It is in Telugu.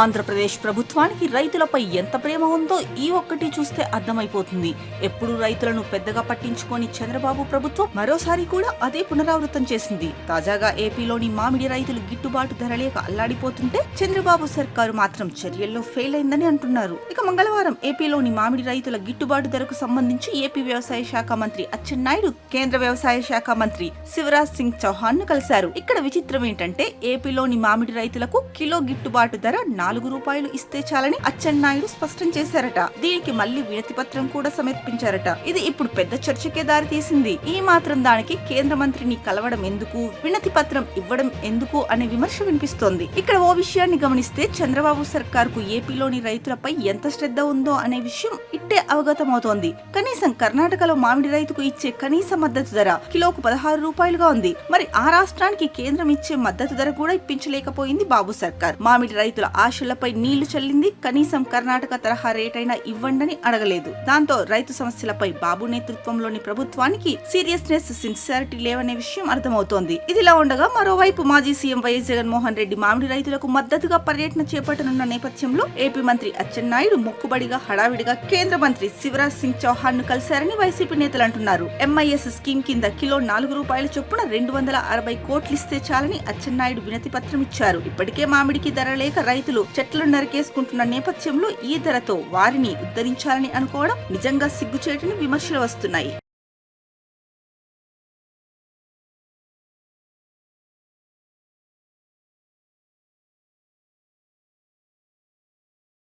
ఆంధ్రప్రదేశ్ ప్రభుత్వానికి రైతులపై ఎంత ప్రేమ ఉందో ఈ ఒక్కటి చూస్తే అర్థమైపోతుంది. ఎప్పుడు రైతులను పెద్దగా పట్టించుకొని చంద్రబాబు ప్రభుత్వం మరోసారి కూడా అదే పునరావృతం చేసింది. తాజాగా ఏపీలోని మామిడి రైతులు గిట్టుబాటు ధర లేక అల్లాడిపోతుంటే చంద్రబాబు సర్కారు మాత్రం చర్యల్లో ఫెయిల్ అయిందని అంటున్నారు. ఇక మంగళవారం ఏపీలోని మామిడి రైతుల గిట్టుబాటు ధరకు సంబంధించి ఏపీ వ్యవసాయ శాఖ మంత్రి అచ్చెన్నాయుడు కేంద్ర వ్యవసాయ శాఖ మంత్రి శివరాజ్ సింగ్ చౌహాన్ను కలిశారు. ఇక్కడ విచిత్రం ఏంటంటే ఏపీలోని మామిడి రైతులకు కిలో గిట్టుబాటు ధర నాలుగు రూపాయలు ఇస్తే చాలని అచ్చెన్నాయుడు స్పష్టం చేశారట. దీనికి మళ్ళీ వినతి పత్రం కూడా సమర్పించారట. ఇది ఇప్పుడు పెద్ద చర్చకే దారి తీసింది. ఈ మాత్రం దానికి కేంద్ర మంత్రిని కలవడం ఎందుకు? వినతి పత్రం ఇవ్వడం ఎందుకు అనే విమర్శ వినిపిస్తోంది. ఇక్కడ ఓ విషయాన్ని గమనిస్తే చంద్రబాబు సర్కార్కు ఏపీలోని రైతులపై ఎంత శ్రద్ధ ఉందో అనే విషయం ఇట్టే అవగతమవుతోంది. కనీసం కర్ణాటకలో మామిడి రైతుకు ఇచ్చే కనీస మద్దతు ధర కిలోకు పదహారు రూపాయలుగా ఉంది. మరి ఆ రాష్ట్రానికి కేంద్రం ఇచ్చే మద్దతు ధర కూడా ఇప్పించలేకపోయింది బాబు సర్కార్. మామిడి రైతుల ఆశ ఆశలపై నీళ్ళు చల్లింది. కనీసం కర్ణాటక తరహా రేటైనా ఇవ్వండని అడగలేదు. దాంతో రైతు సమస్యలపై బాబు నేతృత్వంలోని ప్రభుత్వానికి సీరియస్నెస్ సిన్సియారిటీ లేవనే విషయం అర్థమవుతోంది. ఇదిలా ఉండగా మరోవైపు మాజీ సీఎం వైఎస్ జగన్మోహన్ రెడ్డి మామిడి రైతులకు మద్దతుగా పర్యటన చేపట్టనున్న నేపథ్యంలో ఏపీ మంత్రి అచ్చెన్నాయుడు మొక్కుబడిగా హడావిడిగా కేంద్ర మంత్రి శివరాజ్ సింగ్ చౌహాన్ను కలిశారని వైసీపీ నేతలు అంటున్నారు. ఎంఐఎస్ స్కీమ్ కింద కిలో నాలుగు రూపాయల చొప్పున రెండు వందల అరవై కోట్లిస్తే చాలని అచ్చెన్నాయుడు వినతి పత్రం ఇచ్చారు. ఇప్పటికే మామిడికి ధర లేక రైతులు చెట్లను నరికేసుకుంటున్న నేపథ్యంలో ఈ ధరతో వారిని ఉద్ధరించాలని అనుకోవడం నిజంగా సిగ్గుచేటని విమర్శలు వస్తున్నాయి.